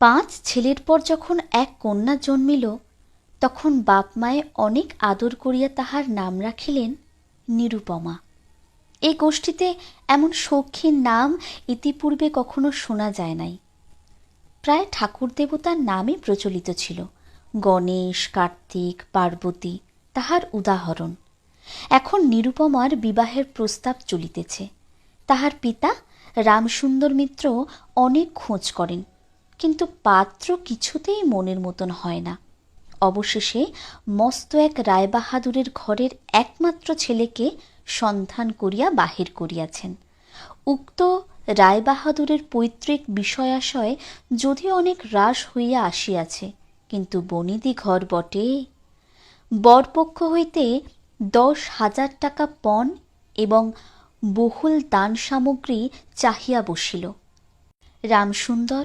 পাঁচ ছেলের পর যখন এক কন্যা জন্মিল, তখন বাপ মায়ে অনেক আদর করিয়া তাহার নাম রাখিলেন নিরুপমা। এই গোষ্ঠীতে এমন সখীর নাম ইতিপূর্বে কখনো শোনা যায় নাই। প্রায় ঠাকুর দেবতার নামই প্রচলিত ছিল। গণেশ, কার্তিক, পার্বতী, তাহার উদাহরণ। এখন নিরুপমার বিবাহের প্রস্তাব চলিতেছে। তাহার পিতা রামসুন্দর মিত্র অনেক খোঁজ করেন। কিন্তু পাত্র কিছুতেই মনের মতন হয় না। অবশেষে মস্ত এক রায়বাহাদুরের ঘরের একমাত্র ছেলেকে সন্ধান করিয়া বাহির করিয়াছেন। উক্ত রায়বাহাদুরের পৈতৃক বিষয়াশয় যদিও অনেক হ্রাস হইয়া আসিয়াছে, কিন্তু বনিদি ঘর বটে। বরপক্ষ হইতে দশ হাজার টাকা পণ এবং বহুল দান সামগ্রী চাহিয়া বসিল। রামসুন্দর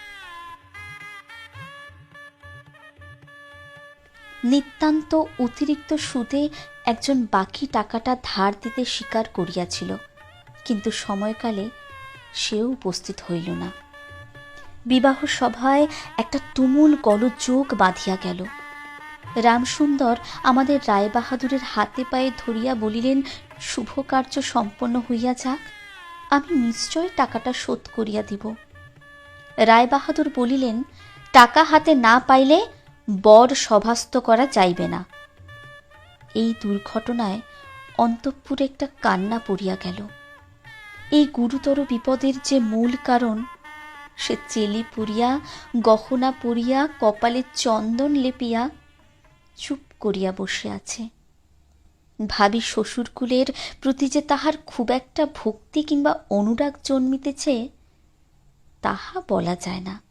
নিতান্ত অতিরিক্ত সুদে একজন বাকি টাকাটা ধার দিতে স্বীকার করিয়াছিল, কিন্তু সময়কালে সেও উপস্থিত হইল না। বিবাহ সভায় একটা তুমুল গলযোগ বাঁধিয়া গেল। রামসুন্দর আমাদের রায়বাহাদুরের হাতে পায়ে ধরিয়া বলিলেন শুভ কার্য সম্পন্ন হইয়া যাক, আমি নিশ্চয় টাকাটা শোধ করিয়া দিব। রায়বাহাদুর বলিলেন, টাকা হাতে না পাইলে বর সভাস্থ করা যাইবে না। এই দুর্ঘটনায় অন্তঃপুরে একটা কান্না পড়িয়া গেল। এই গুরুতর বিপদের যে মূল কারণ, সে চেলি পুরিয়া গহনা পরিয়া, কপালে চন্দন লেপিয়া, চুপ করিয়া বসে আছে। ভাবি শ্বশুরকুলের প্রতি যে তাহার খুব একটা ভক্তি কিংবা অনুরাগ জন্মিতেছে, তাহা বলা যায় না।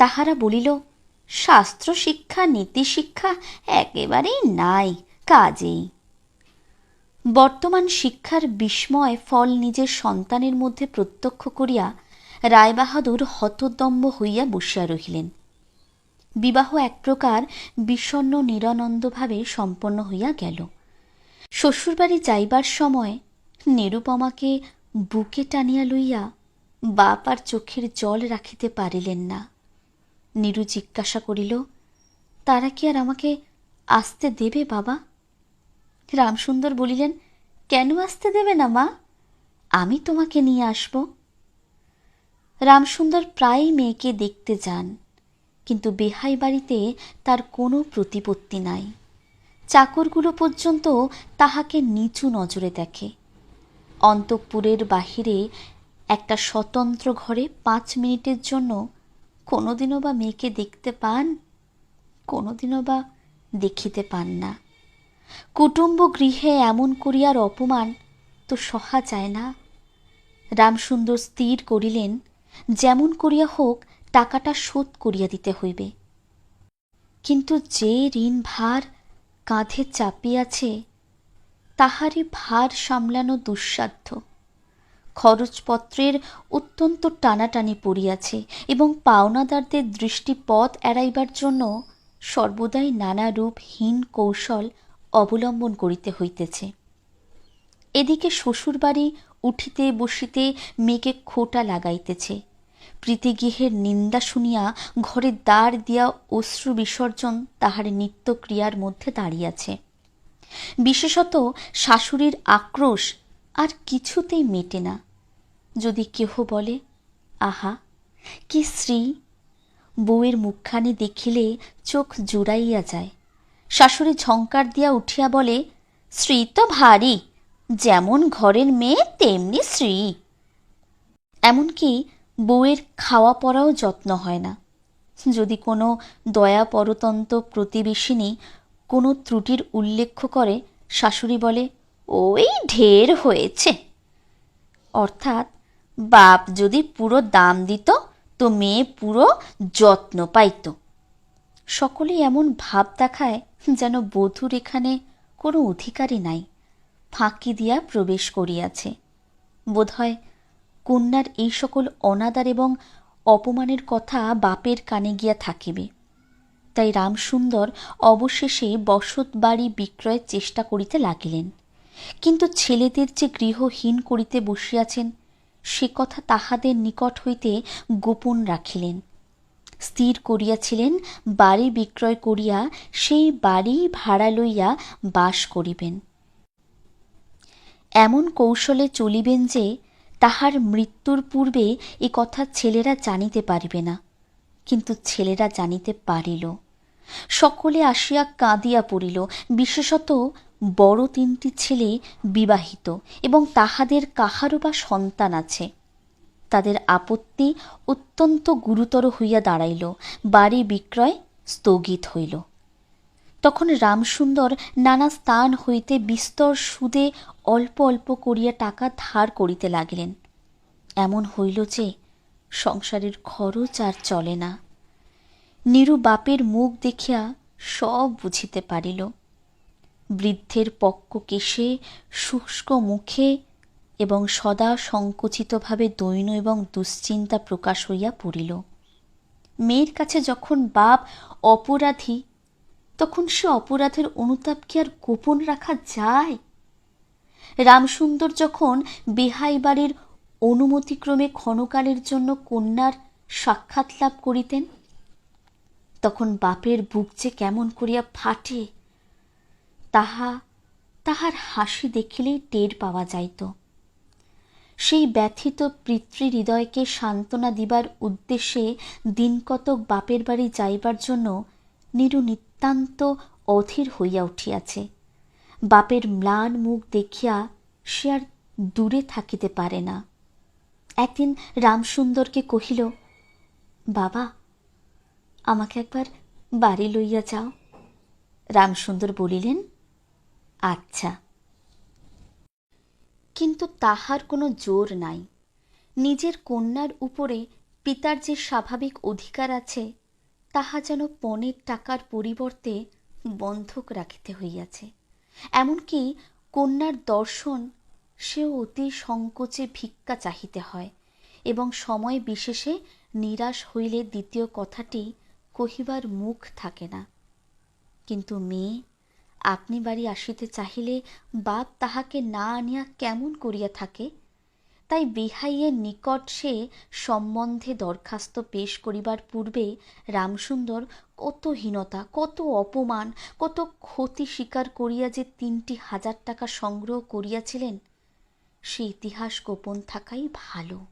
তাহারা বলিল, শাস্ত্র শিক্ষা, নীতি শিক্ষা একেবারেই নাই, কাজেই। বর্তমান শিক্ষার বিস্ময় ফল নিজের সন্তানের মধ্যে প্রত্যক্ষ করিয়া রায়বাহাদুর হতদম্ব হইয়া বসিয়া রহিলেন। বিবাহ এক প্রকার বিষণ্ন নিরানন্দভাবে সম্পন্ন হইয়া গেল। শ্বশুরবাড়ি যাইবার সময় নিরুপমাকে বুকে টানিয়া লইয়া বাপ আর চোখের জল রাখিতে পারিলেন না। নীরু জিজ্ঞাসা করিল, তারা কি আর আমাকে আসতে দেবে বাবা? রামসুন্দর বলিলেন, কেন আসতে দেবে না মা? আমি তোমাকে নিয়ে আসব। রামসুন্দর প্রায়ই মেয়েকে দেখতে যান, কিন্তু বেহাই বাড়িতে তার কোনো প্রতিপত্তি নাই। চাকরগুলো পর্যন্ত তাহাকে নিচু নজরে দেখে। অন্তঃপুরের বাহিরে একটা স্বতন্ত্র ঘরে পাঁচ মিনিটের জন্য কোনোদিনও বা মেয়েকে দেখতে পান? কোনোদিনও বা দেখিতে পান না। কুটুম্ব গৃহে এমন করিয়ার অপমান তো সহা যায় না। রামসুন্দর স্থির করিলেন, যেমন করিয়া হোক, টাকাটা শোধ করিয়া দিতে হইবে। কিন্তু যে ঋণ ভার কাঁধে চাপিয়াছে, তাহারই ভার সামলানো দুঃসাধ্য। খরচপত্রের অত্যন্ত টানাটানি পড়িয়াছে এবং পাওনাদারদের দৃষ্টিপথ এড়াইবার জন্য সর্বদাই নানা রূপহীন কৌশল অবলম্বন করিতে হইতেছে। এদিকে শ্বশুরবাড়ি উঠিতে বসিতে মেয়েকে খোটা লাগাইতেছে। প্রীতিগৃহের নিন্দা শুনিয়া ঘরে দ্বার দিয়া অশ্রু বিসর্জন তাহার নিত্যক্রিয়ার মধ্যে দাঁড়িয়াছে। বিশেষত শাশুড়ির আক্রোশ আর কিছুতেই মেটে না। যদি কেহ বলে, আহা, কি শ্রী বউয়ের মুখখানি দেখিলে চোখ জুড়াইয়া যায়। শাশুড়ি ঝঙ্কার দিয়া উঠিয়া বলে শ্রী তো ভারী, যেমন ঘরের মেয়ে তেমনি শ্রী এমনকি বউয়ের খাওয়া পরাও যত্ন হয় না। যদি কোনো দয়া পরতন্ত্র প্রতিবেশিনী কোনো ত্রুটির উল্লেখ করে, শাশুড়ি বলে, ওই ঢের হয়েছে। অর্থাৎ বাপ যদি পুরো দাম দিত, তো মেয়ে পুরো যত্ন পাইত। সকলেই এমন ভাব দেখায় যেন বধূর এখানে কোনো অধিকারই নাই, ফাঁকি দিয়া প্রবেশ করিয়াছে। বোধহয় কন্যার এই সকল অনাদার এবং অপমানের কথা বাপের কানে গিয়া থাকিবে। তাই রামসুন্দর অবশেষে বসত বাড়ি বিক্রয়ের চেষ্টা করিতে লাগিলেন। কিন্তু ছেলেদের যে গৃহহীন করিতে বসিয়াছেন সে কথা তাহাদের নিকট হইতে গোপন রাখিলেন। স্থির করিয়াছিলেন, বাড়ি বিক্রয় করিয়া সেই বাড়ি ভাড়া লইয়া বাস করিবেন। এমন কৌশলে চলিবেন যে, তাহার মৃত্যুর পূর্বে এ কথা ছেলেরা জানিতে পারিবে না। কিন্তু ছেলেরা জানিতে পারিল। সকলে আসিয়া কাঁদিয়া পড়িল, বিশেষত বড় তিনটি ছেলে বিবাহিত এবং তাহাদের কাহারও বা সন্তান আছে। তাদের আপত্তি অত্যন্ত গুরুতর হইয়া দাঁড়াইল, বাড়ি বিক্রয় স্থগিত হইল। তখন রামসুন্দর নানা স্থান হইতে বিস্তর সুদে অল্প অল্প করিয়া টাকা ধার করিতে লাগিলেন। এমন হইল যে, সংসারের খরচ আর চলে না। নিরু বাপের মুখ দেখিয়া সব বুঝিতে পারিল। বৃদ্ধের পক্ক কেশে শুষ্ক মুখে এবং সদা সংকুচিতভাবে দৈন এবং দুশ্চিন্তা প্রকাশ হইয়া পড়িল। মেয়ের কাছে যখন বাপ অপরাধী, তখন সে অপরাধের অনুতাপ কি আর গোপন রাখা যায়? রামসুন্দর যখন বেহাই বাড়ির অনুমতিক্রমে ক্ষণকালের জন্য কন্যার সাক্ষাৎ লাভ করিতেন, তখন বাপের বুক যে কেমন করিয়া ফাটে তাহা, তাহার হাসি দেখিলেই টের পাওয়া যাইত। সেই ব্যথিত পিতৃ হৃদয়কে সান্ত্বনা দিবার উদ্দেশ্যে দিনকতক বাপের বাড়ি যাইবার জন্য নিরু নিতান্ত অধীর হইয়া উঠিয়াছে। বাপের ম্লান মুখ দেখিয়া সে আর দূরে থাকিতে পারে না। একদিন রামসুন্দরকে কহিল, বাবা, আমাকে একবার বাড়ি লইয়া যাও। রামসুন্দর বলিলেন আচ্ছা। কিন্তু তাহার কোনো জোর নাই। নিজের কন্যার উপরে পিতার যে স্বাভাবিক অধিকার আছে, তাহা যেন পণের টাকার পরিবর্তে বন্ধক রাখিতে হইয়াছে। এমনকি কন্যার দর্শন সেও অতি সংকোচে ভিক্ষা চাহিতে হয় এবং সময় বিশেষে নিরাশ হইলে দ্বিতীয় কথাটি কহিবার মুখ থাকে না। কিন্তু মেয়ে আপনি বাড়ি আসিতে চাহিলে বাপ তাহাকে না আনিয়া কেমন করিয়া থাকে? তাই বিহাইয়ের নিকট সে সম্বন্ধে দরখাস্ত পেশ করিবার পূর্বে রামসুন্দর কত হীনতা, কত অপমান, কত ক্ষতি স্বীকার করিয়া যে তিনটি হাজার টাকা সংগ্রহ করিয়াছিলেন, সে ইতিহাস গোপন থাকাই ভালো।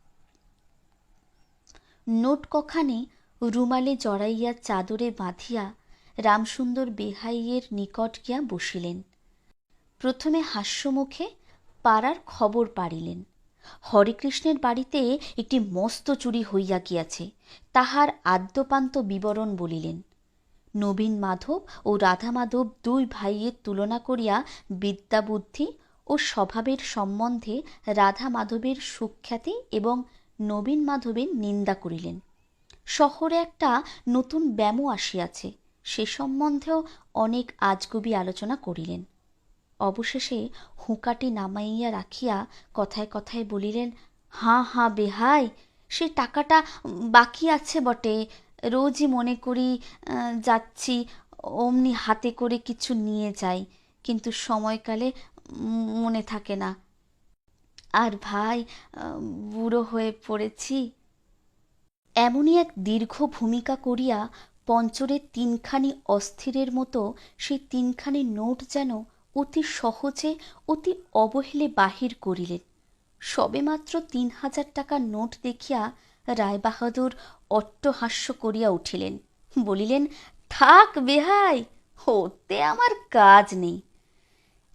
নোট কখানে রুমালে জড়াইয়া চাদরে বাঁধিয়া রামসুন্দর বেহাইয়ের নিকট গিয়া বসিলেন। প্রথমে হাস্যমুখে পাড়ার খবর পাড়িলেন। হরেকৃষ্ণের বাড়িতে একটি মস্ত চুরি হইয়া গিয়াছে, তাহার আদ্যপান্ত বিবরণ বলিলেন। নবীন মাধব ও রাধা মাধব দুই ভাইয়ের তুলনা করিয়া বিদ্যাবুদ্ধি ও স্বভাবের সম্বন্ধে রাধা মাধবের সুখ্যাতি এবং নবীন মাধবের নিন্দা করিলেন। শহরে একটা নতুন ব্যামো আসিয়াছে সে সম্বন্ধেও অনেক আজগুবি আলোচনা করিলেন। অবশেষে হুঁকাটি নামাইয়া রাখিয়া কথায় কথায় বলিলেন, হাঁ হাঁ, বেহাই, সে টাকাটা বাকি আছে বটে। রোজই মনে করি যাচ্ছি, অমনি হাতে করে কিছু নিয়ে যাই, কিন্তু সময়কালে মনে থাকে না। আর ভাই বুড়ো হয়ে পড়েছি। এমনই এক দীর্ঘ ভূমিকা করিয়া পঞ্চরের তিনখানি অস্থিরের মতো সেই তিনখানি নোট যেন অতি সহজে, অতি অবহেলে বাহির করিলেন। সবেমাত্র তিন হাজার টাকার নোট দেখিয়া রায়বাহাদুর অট্টহাস্য করিয়া উঠিলেন। বলিলেন, থাক বেহাই হতে আমার কাজ নেই।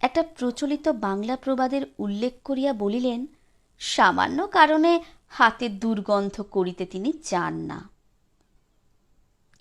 একটা প্রচলিত বাংলা প্রবাদের উল্লেখ করিয়া বলিলেন, সামান্য কারণে হাতে দুর্গন্ধ করিতে তিনি চান না।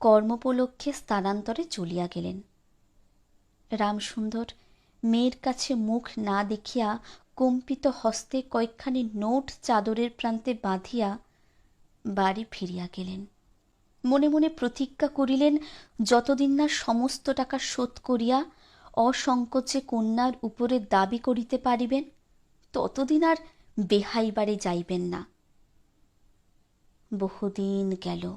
কর্মোপলক্ষে স্থানান্তরে চলিয়া গেলেন। রামসুন্দর মেয়ের কাছে মুখ না দেখিয়া কম্পিত হস্তে কয়েকখানি নোট চাদরের প্রান্তে বাঁধিয়া বাড়ি ফিরিয়া গেলেন। মনে মনে প্রতিজ্ঞা করিলেন, যতদিন না সমস্ত টাকা শোধ করিয়া অসংকোচে কন্যার উপরে দাবি করিতে পারিবেন, ততদিন আর বেহাইবারে যাইবেন না। বহুদিন গেল।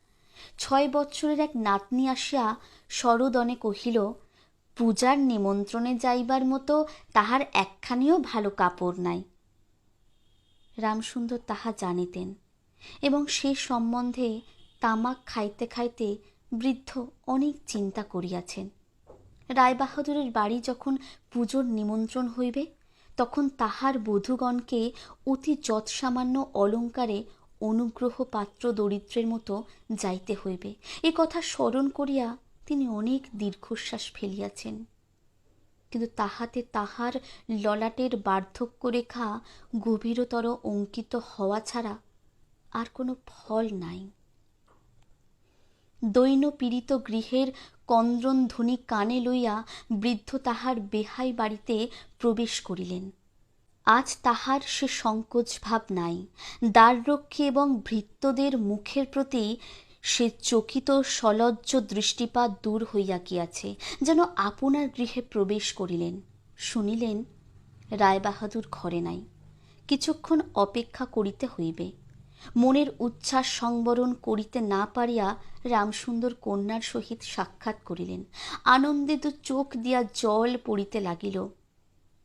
ছয় বৎসরের এক নাতনি আসিয়া সরদনে কহিল, পূজার নিমন্ত্রণে যাইবার মতো তাহার একখানিও ভালো কাপড় নাই রামসুন্দর তাহা জানিতেন এবং সে সম্বন্ধে তামাক খাইতে খাইতে বৃদ্ধ অনেক চিন্তা করিয়াছেন। রায়বাহাদুরের বাড়ি যখন পুজোর নিমন্ত্রণ হইবে, তখন তাহার বধূগণকে অতি যৎসামান্য অলঙ্কারে অনুগ্রহ পাত্র দরিদ্রের মতো যাইতে হইবে। এ কথা স্মরণ করিয়া তিনি অনেক দীর্ঘশ্বাস ফেলিয়াছেন। কিন্তু তাহাতে তাহার ললাটের বার্ধক্য রেখা গভীরতর অঙ্কিত হওয়া ছাড়া আর কোনো ফল নাই। দৈন পীড়িত গৃহের কন্দ্রন ধ্বনি কানে লইয়া বৃদ্ধ তাহার বেহাই বাড়িতে প্রবেশ করিলেন। আজ তাহার সে সংকোচ ভাব নাই দ্বাররক্ষী এবং ভৃত্যদের মুখের প্রতি সে চকিত সলজ্জ দৃষ্টিপাত দূর হইয়া গিয়াছে, যেন আপনার গৃহে প্রবেশ করিলেন। শুনিলেন, রায়বাহাদুর ঘরে নাই। কিছুক্ষণ অপেক্ষা করিতে হইবে। মনের উচ্ছ্বাস সংবরণ করিতে না পারিয়া রামসুন্দর কন্যার সহিত সাক্ষাৎ করিলেন। আনন্দে তো চোখ দিয়া জল পড়িতে লাগিল।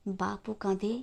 বাপু কাঁদে।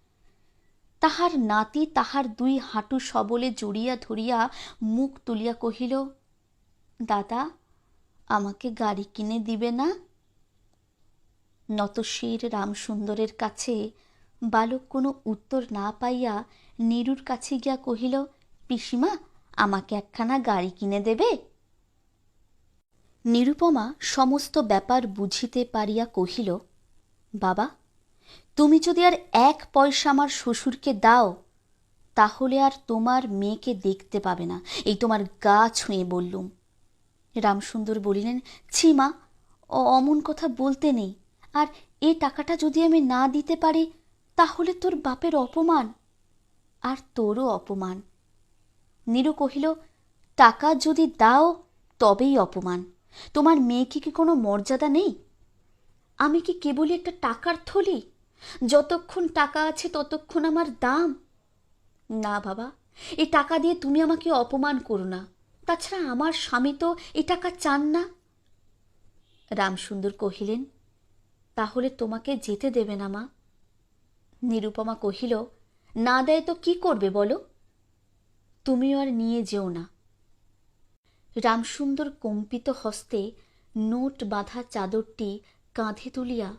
তাহার নাতি তাহার দুই হাঁটু সবলে জড়িয়া ধরিয়া মুখ তুলিয়া কহিল, দাদা, আমাকে গাড়ি কিনে দিবে না? নতশির রামসুন্দরের কাছে বালক কোনো উত্তর না পাইয়া নীরুর কাছে গিয়া কহিল, পিসিমা, আমাকে একখানা গাড়ি কিনে দেবে? নিরুপমা সমস্ত ব্যাপার বুঝিতে পারিয়া কহিল, বাবা তুমি যদি আর এক পয়সা আমার শ্বশুরকে দাও, তাহলে আর তোমার মেয়েকে দেখতে পাবে না। এই তোমার গা ছুঁয়ে বললুম। রামসুন্দর বলিলেন, ছি মা অমন কথা বলতে নেই। আর এ টাকাটা যদি আমি না দিতে পারি, তাহলে তোর বাপের অপমান। আর তোরও অপমান। নীরু কহিল, টাকা যদি দাও, তবেই অপমান। তোমার মেয়েকে কি কোনো মর্যাদা নেই? আমি কি কেবলই একটা টাকার থলি? যতক্ষণ টাকা আছে ততক্ষণ আমার দাম। না বাবা, এই টাকা দিয়ে তুমি আমাকে অপমান করো না। তাছাড়া আমার স্বামী তো এ টাকা চান না। রামসুন্দর কহিলেন, তাহলে তোমাকে যেতে দেবে না মা? নিরুপমা কহিল, না দেয় তো কি করবে বলো? তুমিও আর নিয়ে যেও না। রামসুন্দর কম্পিত হস্তে নোট বাঁধা চাদরটি কাঁধে তুলিয়া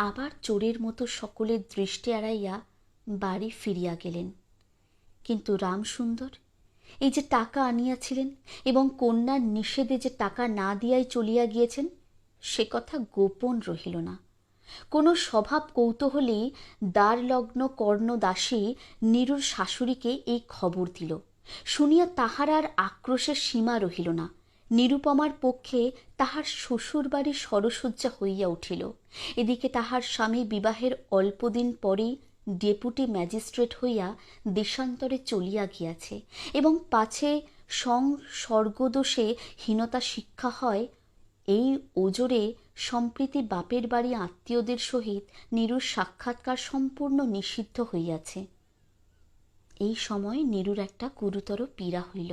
আবার চোরের মতো সকলের দৃষ্টি এড়াইয়া বাড়ি ফিরিয়া গেলেন। কিন্তু রামসুন্দর এই যে টাকা আনিয়াছিলেন এবং কন্যার নিষেধে যে টাকা না দিয়াই চলিয়া গিয়েছেন, সে কথা গোপন রহিল না। কোনো স্বভাব কৌতূহলেই দ্বারলগ্ন কর্ণদাসী নীরুর শাশুড়িকে এই খবর দিল। শুনিয়া তাহার আর আক্রোশের সীমা রহিল না। নিরুপমার পক্ষে তাহার শ্বশুরবাড়ি সরসজ্জা হইয়া উঠিল। এদিকে তাহার স্বামী বিবাহের অল্পদিন পরেই ডেপুটি ম্যাজিস্ট্রেট হইয়া দেশান্তরে চলিয়া গিয়াছে এবং পাছে সং স্বর্গদোষে হীনতা শিক্ষা হয়, এই ওজোরে সম্প্রীতি বাপের বাড়ি আত্মীয়দের সহিত নীরুর সাক্ষাৎকার সম্পূর্ণ নিষিদ্ধ হইয়াছে। এই সময় নীরুর একটা গুরুতর পীড়া হইল।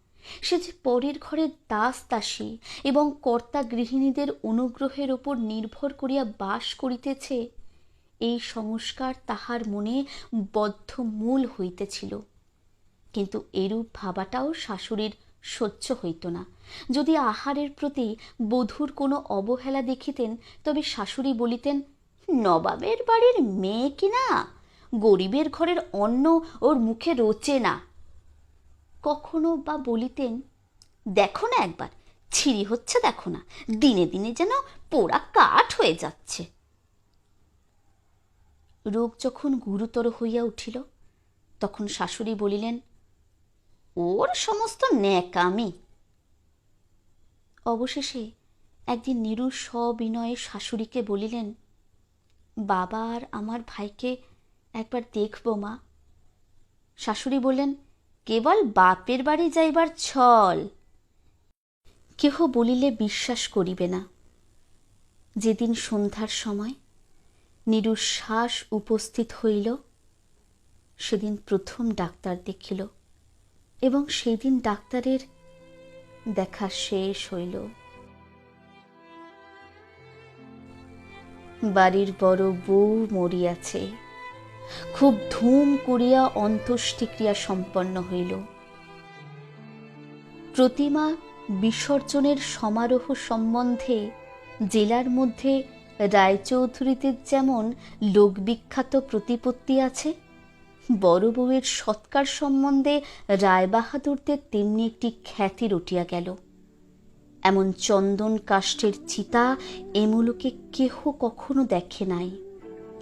সে যে পরের ঘরের দাস দাসী এবং কর্তা গৃহিণীদের অনুগ্রহের ওপর নির্ভর করিয়া বাস করিতেছে, এই সংস্কার তাহার মনে বদ্ধ মূল হইতেছিল। কিন্তু এরূপ ভাবাটাও শাশুড়ির সহ্য হইত না। যদি আহারের প্রতি বধূর কোনো অবহেলা দেখিতেন, তবে শাশুড়ি বলিতেন, নবাবের বাড়ির মেয়ে কিনা গরিবের ঘরের অন্ন ওর মুখে রোচে না। কখনো বা বলিতেন, দেখো না একবার, ছিঁড়ি হচ্ছে দেখো না, দিনে দিনে যেন পোড়া কাঠ হয়ে যাচ্ছে। রোগ যখন গুরুতর হইয়া উঠিল, তখন শাশুড়ি বলিলেন, ওর সমস্ত ন্যাকামি। অবশেষে একদিন নিরু সবিনয়ে শাশুড়িকে বলিলেন, বাবা আর আমার ভাইকে একবার দেখব মা। শাশুড়ি বললেন কেবল বাপের বাড়ি যাইবার ছল। কেহ বলিলে বিশ্বাস করিবে না। যেদিন সন্ধ্যার সময় নিরুশ্বাস উপস্থিত হইল, সেদিন প্রথম ডাক্তার দেখিল এবং সেদিন ডাক্তারের দেখা শেষ হইল। বাড়ির বড় বউ মরিয়াছে। খুব ধুম করিয়া অন্ত্যেষ্টিক্রিয়া সম্পন্ন হইল। প্রতিমা বিসর্জনের সমারোহ সম্বন্ধে জেলার মধ্যে রায়চৌধুরীদের যেমন লোকবিখ্যাত প্রতিপত্তি আছে, বড় বউয়ের সৎকার সম্বন্ধে রায়বাহাদুরদের তেমনি একটি খ্যাতি রটিয়া গেল। এমন চন্দন কাষ্ঠের চিতা এমুলোকে কেহ কখনো দেখে নাই।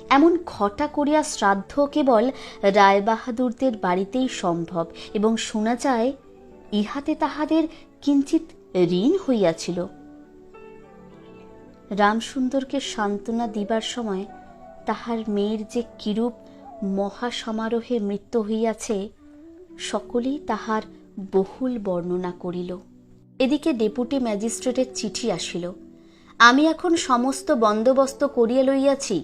এমন ঘটা করিয়া শ্রাদ্ধ কেবল রায়বাহাদুরদের বাড়িতেই সম্ভব, এবং শোনা যায়, ইহাতে তাহাদের কিঞ্চিত ঋণ হইয়াছিল। রামসুন্দরকে সান্ত্বনা দিবার সময় তাহার মেয়ের যে কিরূপ মহাসমারোহে মৃত্যু হইয়াছে, সকলেই তাহার বহুল বর্ণনা করিল। এদিকে ডেপুটি ম্যাজিস্ট্রেটের চিঠি আসিল। আমি এখন সমস্ত বন্দোবস্ত করিয়া লইয়াছি।